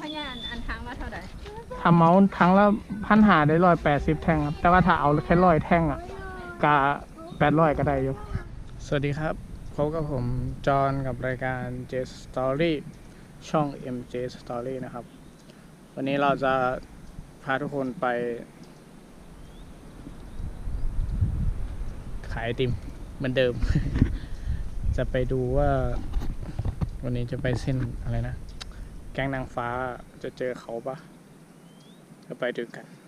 พญานอันทางละเท่าไหร่ทำเมาส์ทั้งละพันหาได้ร้อยแปดสิบแท่งครับ แต่ว่าถ้าเอาแค่ร้อยแท่งอะกะแปดร้อยก็ได้อยู่ สวัสดีครับพบกับผมจอห์นกับรายการ J Story ช่อง MJ Story นะครับ วันนี้เราจะพาทุกคนไป ขายไอติมเหมือนเดิม จะไปดูว่า วันนี้จะไปเส้นอะไรนะ แก๊งนางฟ้าจะเจอเขาปะจะไปดูกัน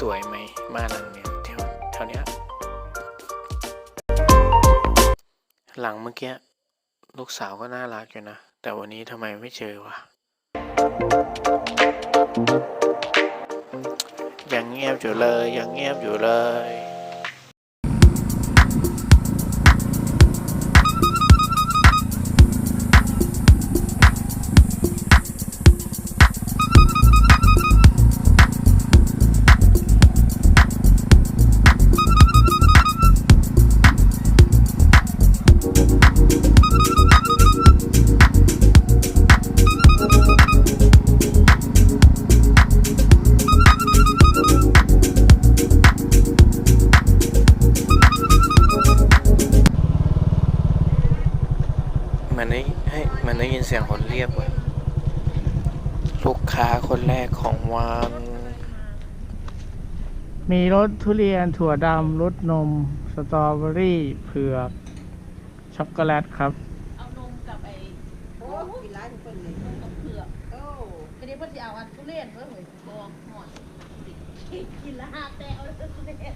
สวสวยไหมบ้านหลังเนี้ยแถวแถวเนี้ยหลังเมื่อกี้ลูกสาวก็น่ารักอยู่นะ แต่วันนี้ทำไมไม่เจอวะยังเงียบอยู่เลยยังเงียบอยู่เลย มีรสทุเรียนถั่วดำรสนม สตรอเบอรี่เผือก ช็อกโกแลตครับ เอานมกับไอ้โอ้กินร้านเพิ่นเลยกับเผือกโอ้ทีนี้เพิ่นสิเอาอันทุเรียนเพิ่นเลยบอกหมดกินละห้าแต่เอาทุเรียนแค่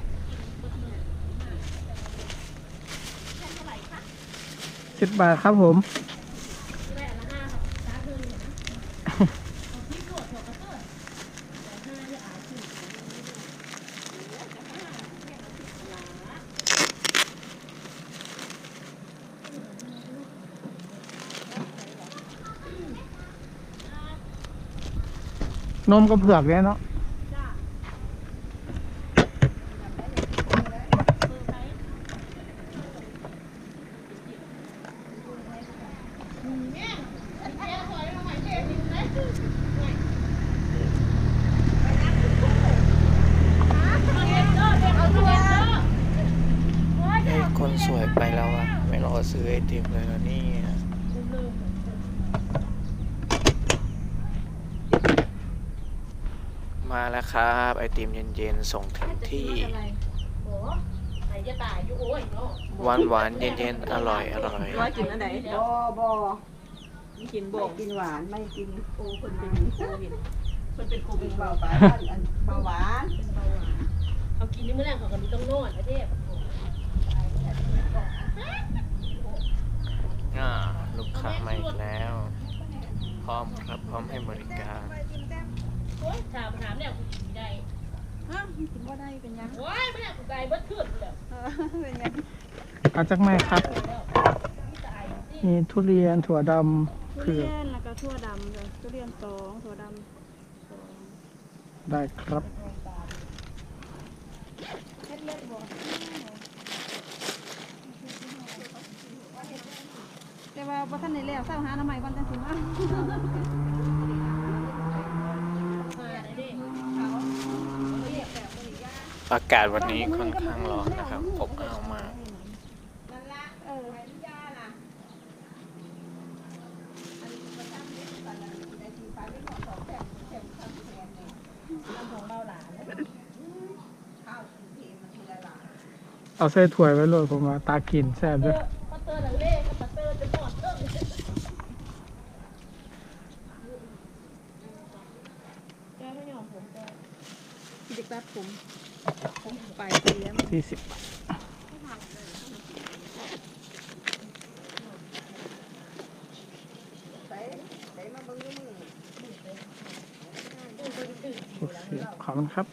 เท่าไหร่คะสิบบาทครับผม แม่ละห้าครับจ้าเพิ่นเลยนะเอาที่ตรวจหัวกระเตื้อแต่ห้าที่อาชีพ นมกับเผือกเนี่ยเนาะ จ้าเอาทุเรียนเด้อ เอ้ยคนสวยไปแล้วอะไม่รอซื้อไอติมเลยเหรอนี่ มา แล้วครับ ไอติมเย็นๆส่งถึงที่โอ้ไหนจะตายอยู่โอ้ยเนาะหวานหวานๆเย็นๆอร่อยอร่อยร้อยกินอันไหนบ่บ่ไม่กินบ่กินหวานไม่กินโอ้คนเป็นโควิดคนเป็นโควิกิดนเบาเบาไปไปอันเบาหวานเป็นเบาหวานเอากินนี่เมื่อแรกเขาก็มีต้องนอนนะเทพอ่าลูกค้ามาอีกแล้ว พร้อมครับพร้อมให้บริการโอ้ยถามถามเนี่ยกูกินได้ฮะกินบ่ได้เป็นยังโอ้ยไม่ได้กูไก่เบิดขึ้นเลยเออเป็นยังเอาจากไหนครับแล้วตายสิมีทุเรียนถั่วดำทุเผืเรีอยกนแล้วก็ทั่วดำเลยทุเรียนสองถั่วดำสองได้ครับเฮ็ดเล็กบ่แต่ว่าบ่ทันได้แล้วเศร้าหาหน้ำใหม่ก่อนจังสิมามาได้ดิ อากาศวันนี้ค่อนข้างร้อนนะครับอบอ้าวมาก เออของเราหลานแล้วเอาใส่ถ้วยไว้เลยผมว่าตากินแซ่บเตด้อวยร์ปัตเตอร์หลังเล่กับปัตเตอร์จะหมดเติ้งแกไม่ยอมผมแกที่จะตัดผมผม ไปเสียมสี่สิบบาทไปบางมือโอเคขอบคุณครับ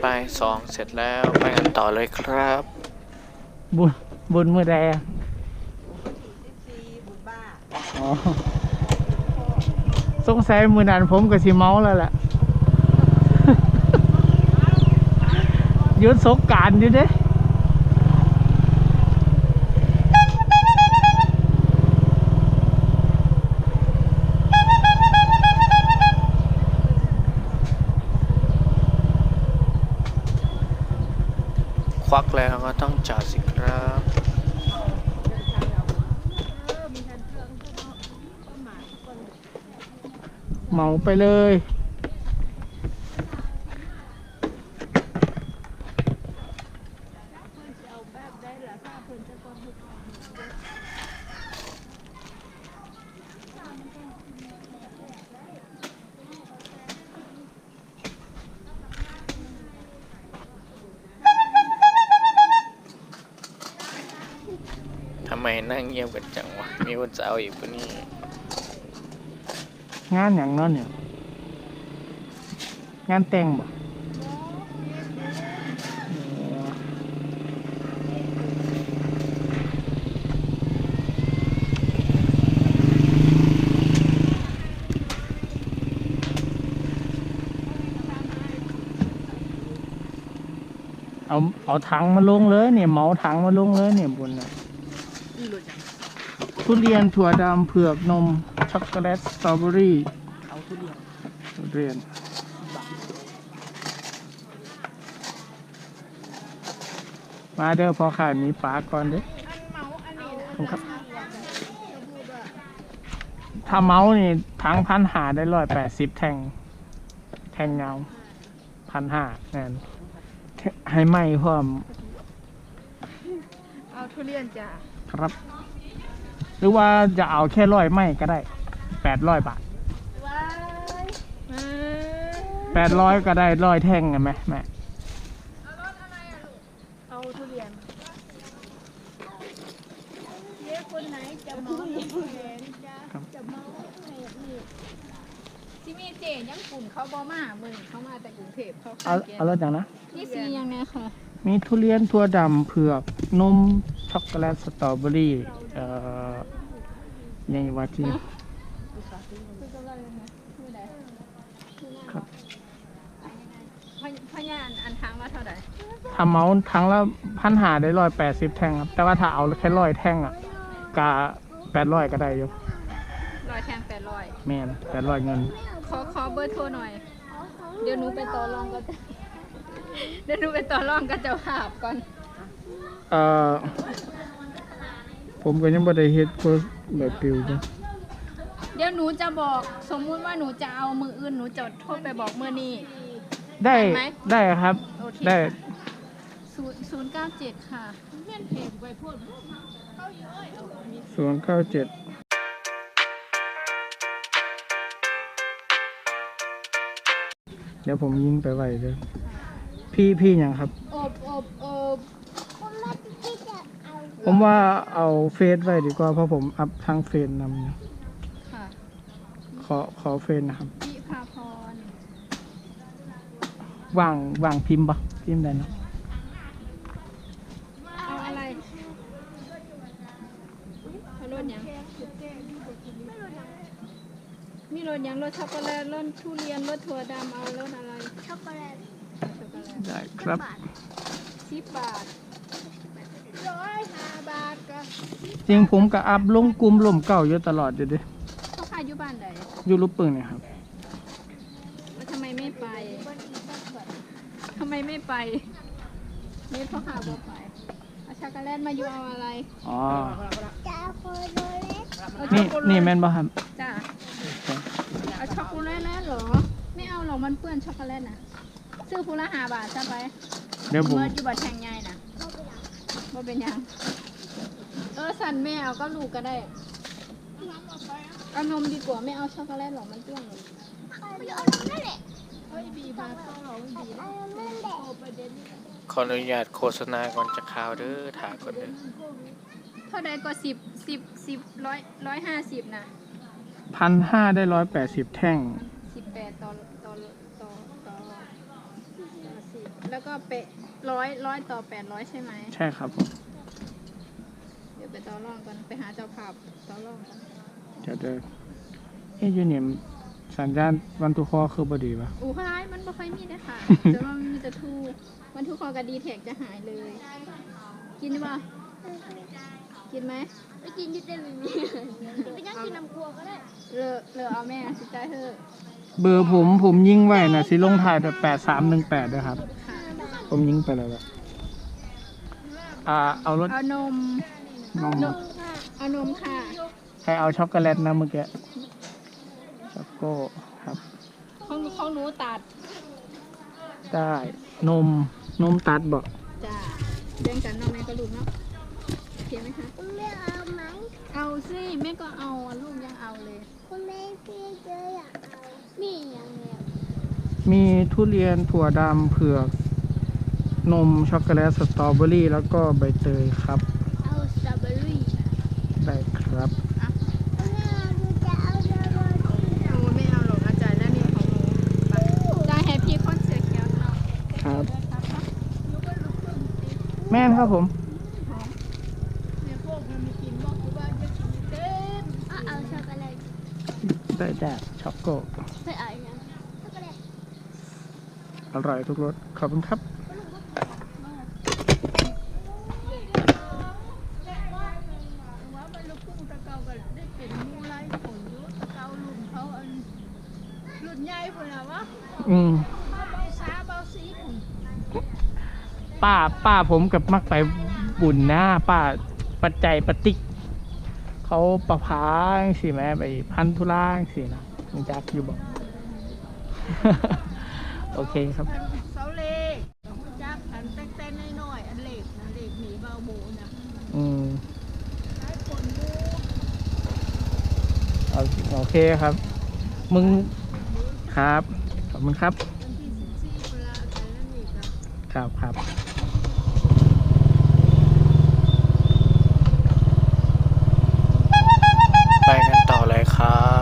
ไปสองเสร็จแล้วไปกันต่อเลยครับ บุญบุญมือแดงสิบสี่บุญบ้าอ๋อสงสัยมือนั้นผมกับสิเมาแล้วแหละ ยุดสกกรารอยู่เด้ควักแล้วก็ต้องจอดสิครับเหมาไปเลย นั่งเงียบกันจังวะ มีคนจะเอาอีกปะนี่งานอย่างนั้นเนี่ยงานแต่งบ่เอาเอาถังมาลงเลยเนี่ยเหมาถังมาลงเลยเนี่ยบนน่ะ ทุเรียนถั่วดำเผือกนม ช็อกโกแลตสตรอเบอรี่เอาทุเรียนทุเรียนมาเด้อพอขายมีปลาก่อนเด้อผมครับถ้าเมาส์นี่ทั้งพันหาได้ร้อยแปดสิบแทง แทงเงาพันห้าแน่นให้ไหมพร้อม เอาทุเรียนจ้ะครับ หรือว่าจะเอาแค่ร้อยไหมก็ได้แปดร้อยบาทว้ายมาแปดร้อยก็ได้ร้อยแท่งไงแม่แม่เอาทุเรียนเย้คนไหนจะเมาทุเรียนจ้ะจะเมาให้นี่ที่มีเจยังกลุ่มเขาบอมาเมืองเขามาแต่กรุงเทพเขาเอาขายแกเอารถอย่างนะนี่สียังไงค่ะ มีทุเรียนถั่วดำเผือกนมช็อกโกแลตสตรอเบอรี่เอ่อ ยังว่าที่ครับพญพญานอันทางว่าเท่าไหร่ทำเมาส์ทั้งละพันหาได้ร้อยแปดสิบแท่งครับ แต่ว่าถ้าเอาแค่ร้อยแท่งอะกะแปดร้อยก็ได้อยู่ร้อยแทงแปดร้อยแม่นแปดร้อยเงิน ขอขอเบอร์โทรหน่อย เดี๋ยวหนูไปต่อรองก็จะเดี๋ยวหนูไปต่อรองก็จะภาพก่อน เอ่อ ผมก็ยังบ่ได้เฮ็ดเพื่อแบบปิวจ้ะเดี๋ยวหนูจะบอกสมมุติว่าหนูจะเอามืออื่นหนูจะโทรไปบอกมือนี้ ได้ได้ไหม ได้ครับ โอเคได้ศูนย์ศูนย์เก้าเจ็ดค่ะเพื่อนเพจไว้พูดศูนย์เก้าเจ็ดเดี๋ยวผมยิงไปไว้เด้อพี่พี่หยังครับอบอบอบ ผมว่าเอาเฟซไว้ดีกว่าเพราะผมอัพทางเฟซนำอยู่ค่ะขอขอเฟซนะครับพิพาพรว่างว่างพิมพ์ปะพิมพ์ได้เนอะเอาอะไรเอารถยังมีรถยังรถช็อกโกแลตรถทุเรียนรถถั่วดำเอารถอะไรช็อกโกแลตช็อกโกแลตได้ครับสิบบาท ร้อยห้าบาทก็จริงผมก็อัพลงกลุ่มลมเก่าอยู่ตลอดอยู่เดิเขาขายอยู่บ้านใดอยู่รูปปึงเนี่ยครับ แล้วทำไมไม่ไปทำไมไม่ไปเมทพ่อหาบอกไปเอาช็อกโกแลตมาอยู่เอาอะไรอ๋อ จะคนโดเล็กเอานี่ช็อกโกแลตนี่แม่นบ่ครับ จ้าเอาช็อกโกแลตแล้วเหรอ ไม่เอาหรอกมันเปื้อนช็อกโกแลตนะซื้อพูละหาบาทจะไปเดี๋ยวผม เมื่ออยู่บัดแทงใหญ่นะ ว่าเป็นหยัง เออสันแม่เอาก็ลูกก็ได้เอานมดีกว่าไม่เอาช็อกโกแลตหรอกมันเปื้อนหรอกไม่เอานั่นแหละเฮ้ยบีบาเข้าเราบีได้นั่นแหละโอประเด็นนี้ขออนุญาตโฆษณาก่อนจะข่าวเด้อถ่ายก่อนเด้อเท่าใดก็สิบสิบสิบร้อยร้อยห้าสิบนะพันห้าได้ร้อยแปดสิบแท่ง สิบแปดต่อต่อต่อต่อต่อสิบแล้วก็เปะ ร้อยร้อยต่อแปดร้อยใช่ไหม ใช่ครับผมเดี๋ยวไปต่อรองกันไปหาเจ้าภาพต่อรองกันเดี๋ยวเดี๋ยวเอ้ยยูเนี่ยสัญญาณวันทุกข้อคือบดีปะ อู้หายมันบ่ค่อยมีเด้อค่ะแต่ว่ามันมีแต่ทูมันทุกคอกับดีแท็กจะหายเลย กินป่ะกินไหมไปกินอยูเต็มนี่ไปนั่งกินน้ำครัวก็ได้เลอเลอเอาแม่สิใจเธอะ เบอร์ผมผมยิงไว้นะสิลงท้ายแบบแปดสามหนึ่งแปดด้วยครับค่ะ ผมยิงไปแล้วแบบอ่าเอารถเอานมนมนมเอานมค่ะใครเอาช็อกโกแลตนะเมื่อกี้ช็อกโก้ครับของของหนูตัดได้นมนมตัดบอกจ้าแบ่งกันเน้องแม่ก็ลูกเนาะโอเคไหมคะคุณแม่เอาไหมเอาสิแม่ก็เอาอะลูกยังเอาเลยคุณแม่พี่เจออยากเอานี่อย่างเนี้ยมีทุเรียนถั่วดำเผือก นมช็อกโกแลตสตรอเบอรี่แล้วก็ใบเตยครับ เอาสตรอเบอรี่ได้ครับคุณแม่ดูจะเอาสตรอเบอรี่หนูไม่เอาหรอกอาจารย์แล้วนี่ของหนูไปได้แฮปปี้คอนเสิร์ตเขียวเนาะครับครับเนาะหนูก็ลูกครึ่งสิแม่นครับผม เนี่ยพวกมันไม่กินบอกกูว่าจะกินเต็มเอาเอาช็อกโกแลตได้แต่ช็อกโกไปเอาอย่างช็อกโกแลต อร่อยทุกรสขอบคุณครับ ว่ามันลูกพุ่งตะเกากันได้เป็นมูไรผลยุตะเกาลุ่นเขาอัน รุ่นใหญ่พุ่นน่ะวะอืมเบาสาเบาสีพุ่นป้าป้าผมกับมักไปบุญหน้าป้าปัจจัยปฏิก เขาประพาสิแม่ไปพันธุล่างสินะมีจักอยู่บอก โอเคครับ อันเสาเล็กจักอันแต่แต่น้อยๆอันเล็กนะเล็กหนีเบาโบนะอืมใช้ผลมูโอโอเคครับ มึง ครับ ขอบคุณครับ ครับครับไปกันต่อเลยครับ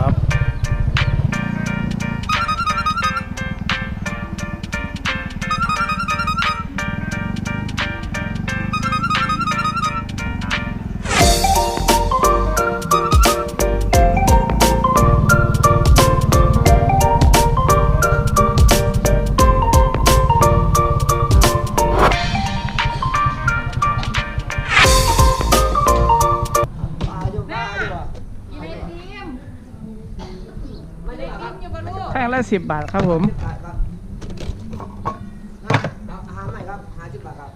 แท่งละสิบบาทครับผม บาทครับเอาอาหารใหม่ครับหาสิบบาทครับ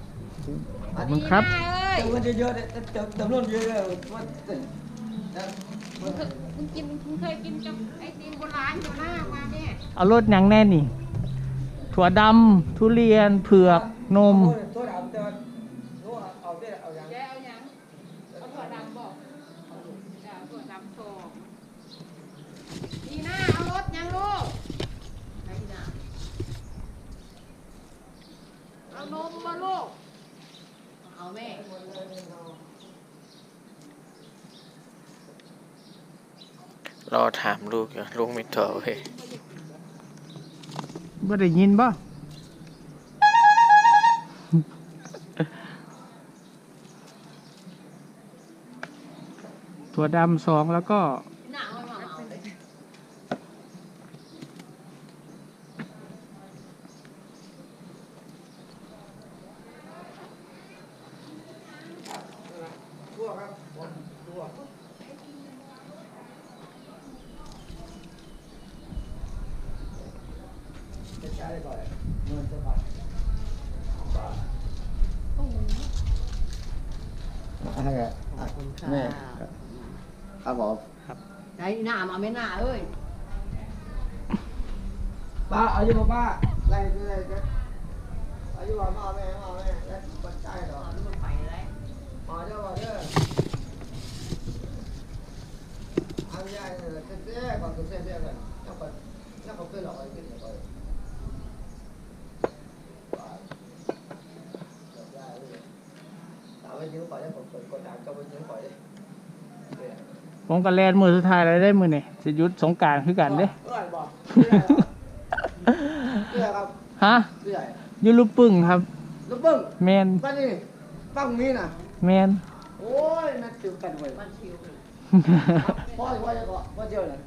ขอบคุณครับเติมเงินเยอะๆเนี่ยเติมเติมเงินเยอะๆว่าเติมนะมึงกินมึงเคยกินกับไอติมโบราณอยู่หน้ามาเนี่ย เอารสหยังแน่นี่ ถั่วดำทุเรียนเผือกนมตัวดำแต่ว่าโน้เอาได้เอาอย่าง แกเอายังเอาถั่วดำบอกเอาถั่วดำโซดีหน้าเอารถยังลูกไหนดีหน้าเอานมมาลูก เอาแม่ รอ ถามลูกอยู่ลูกไม่ตอบเว้ยบ่ได้ยินบ่ถั่วดำสองแล้วก็ ตัวครับตัวจะใช้ ได้ก่อนเงินจะบาทอะไรอะแม่ครับผมไหนหน้ามาไม่หน้าเอ้ยป้าอายุป้าไล่ไล่กันอายุว่ามาแม่มาแม่แล้วปัจจัยหรอมันไปเลยมาเด้อมาเด้ออันใหญ่เลยเจ๊ก่อนเจ๊เจ๊กันแล้วก็แล้วก็เคยหลอกไอ้ขึ้นไปถามไป ยืมก่อนได้ผมกดดันก็ไปยืมก่อนได้ ผมก็แลนมือสุดท้ายแล้วได้มือนี่สิหยุดสงกรารคือกันเด้เพื่อนบอกเพื่อนครับฮะเพื่อนอยูรูปปึ้งครับ ลูกปึ้งแมนป้านี่ป้ามีน่ะ แมน โอ้ยมันติวกันเว้ยมันติวพ่อว่าจะก็ว่าเจียวน่ะ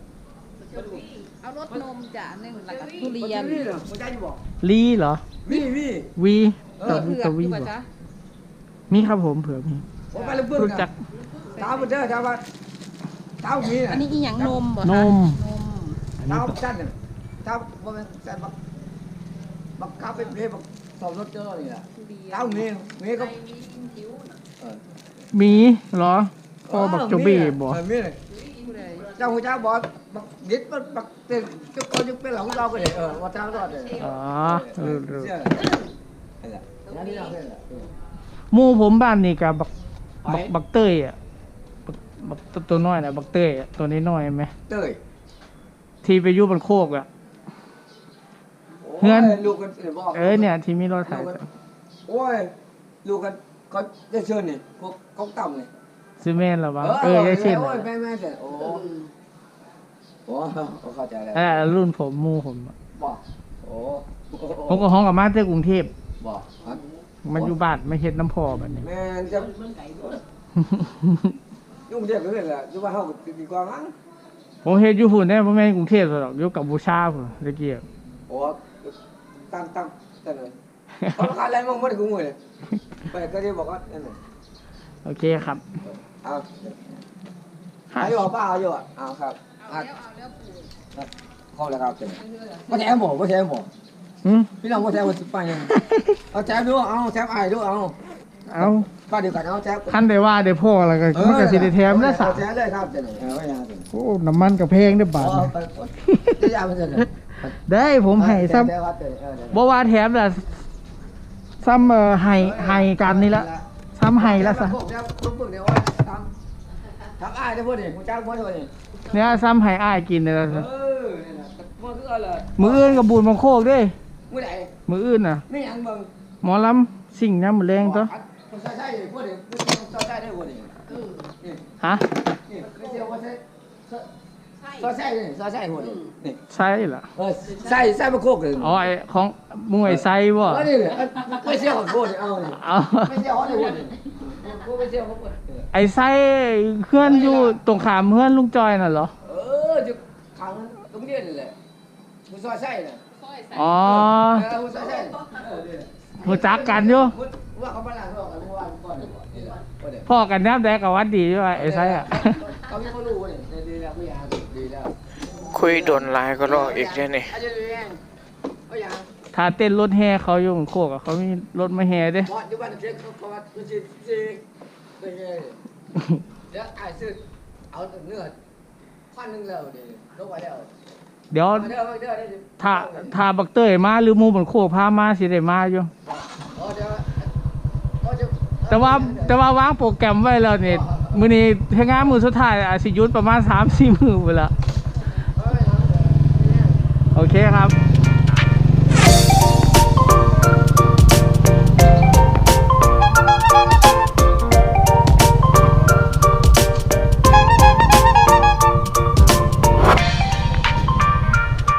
เอารสนมจ้ะหนึ่งแล้วก็ทุมันเรีติยนวนี่เหรอมันใจอยู่บอกลีเหรอมีมีวีเออตะเผือกตะอวียู่บป่ะอกจ๊ะมีครับผมเผื่อมีผมไปลูกปึ้งรู้จัก ตาบุเด้อตาว่า ตามีน่ะอันนี้อีหยังนมบ่นคะมนม อันตานี้จันน่ะตาบ่แม่นจันบักบักกาเป็นเพบักสอบรถเจอนี่ล่ะทุเรียนตามีมีก็เออมีเหรอพ่อบักโจเบ้บอกเออมีเลยผู้ใดเจ้าหัวเจ้าบอกบักยึดมันบักเต็มเจ้าก็ยังเป็นหลังเราก็ได้เออว่าเจ้ารอดเลยอ๋อเออเออเชื่อนั่นแหละนั่นนี่เราเป็นแหละหมู่ผมบ้านนี่กับบักบักบักเต้ยอะ บักบักตัวตัวน้อยนะบักเต้ยอะตัวนี้น้อยไหมเต้ยที่ไปอยู่บนโคกอะ เพื่อนลูกกันบอกเออเนี่ย ที่มีรถไถโอ้ยลูกกันเขาได้เชิญนี่พวกเขาต่ำเลยซื้อแม่นเหรอวะเออได้เช่นโอ้ยแม่แม่เสร็จโอ้โอ้เข้าใจแล้วเออรุ่นผมหมู่ผมอะบอกโอ้ผมก็ห้องกับมาจากกรุงเทพบอกมันอยู่บ้านไม่เฮ็ดน้ำพอแบบนี้ แม่จะยุุ่งเทียบกันเลยแหละยุ่งว่าเขาก็ดีกว่ามั้งผมเฮ็ดอยู่พุ่นได้บ่แม่นกรุงเทพหรอกอยู่กับบูชาพุ่นตะกี้อะโอ้ตั้งตั้งตั้งเลยเขาขายอะไรมั่งไม่ได้กูงเลยไปก็ได้บอกว่านั่นน่ะโอเคครับเอาหาอยู่ป้าเอาอยู่อะเอาครับเอาแล้วเอาแล้วปู่เข้าแล้วครับเจ๋งว่าแถมบ่ว่แถมบ่หืมพี่น้องว่แถมว่าสิไปเอาแถมดูเอาแถมไอ้ดูเอา เอาป้าเดียวกันเอาแถมคันได้ว่าได้พ่อแล้วก็มันก็สิได้แถมแล้วสะแถมเลยครับเจ๋งเออไม่ยากเจ๋งโอ้น้ำมันก็แพงเด้อบาทเอานี่ไปจะยากมันเจ๋งได้ผมให้ซ้ำแถมครับเจ๋งเออบ่ว่าแถมละซ้ำเอ่อให้ให้กันนี่ละซ้ำให้ละซะพวกเดี๋ยวพวกพวกเดี๋ยวว่าทำทำอ้ายได้พวกนี้กูจ้างพวกนี้เนี่ยซ้ำให้อ้ายกินนี่ละเอซะอนี่นะมันคืออะไรมื้ออื่นก็บูนบังโคกเด้มื้อไหนมื้ออื่นน่ะไม่ยังมึงหมอลำสิ่งน้ำมือแรงตัว คนใส่ใส่พวกนี้คนใส่ใส่ได้พวกนี้นี่ฮะนี่ไม่เดียวว่าใส่ใส่ใส่นี่ใส่ใส่พวกนี้นี่ใช่ล่ะเออใส่ใส่มาโคกเลยอ๋อไอของมวยไซบ่เออนี่เลยไม่เสียของพวกนี้เอานี่เอาไม่เสียของเลยพวกนี้กูไม่เสียของพวกนี้ไอไซเพื่อนอยู่ตรงขามเพื่อนลุงจอยน่ะเหรอ เออจะขังตรงนี้นี่แหละกูซอยใส่น่ะอ๋อเออกูซอยใส่เออนี่หูจักกันอยู่ ว่าเขาบ้านหลังเขากันว่าก่อนนี่แหละก็เดี๋ยวพ่อกันแนบแดกกับวัดดีด้วยไอไซอะเขาไม่เขารู้เนี่ยดีแล้วไม่ยากดีแล้วคุยโดนไลน์ก็รออีกแล้วนี่อาจจะดีเองไม่ยากถ้าเต้นรถแห่เขาอยู่บนโคกอะเขามีรถมาแห่เด้บอสอยู่บ้านเด็กเขาเขาว่าจะจะจะเป็นไงเดี๋ยวไอ้ซื้อเอาเนื้อพันหนึ่งแล้วดิลงไปแล้วเดี๋ยวเดี๋ยวเดี๋ยวเดี๋ยวถ้าถ้าบักเตยมาหรือหมูบนโคกพามาสิได้มาอยู่ อ๋อเดี๋ยวเขาจะ แต่ว่าแต่ว่าวางโปรแกรมไว้แล้วเนี่ยมือนี้เฮ็ดงานมือสุดท้ายอาจสิหยุดประมาณ3-4มื้อพุ่นละโอเคครับ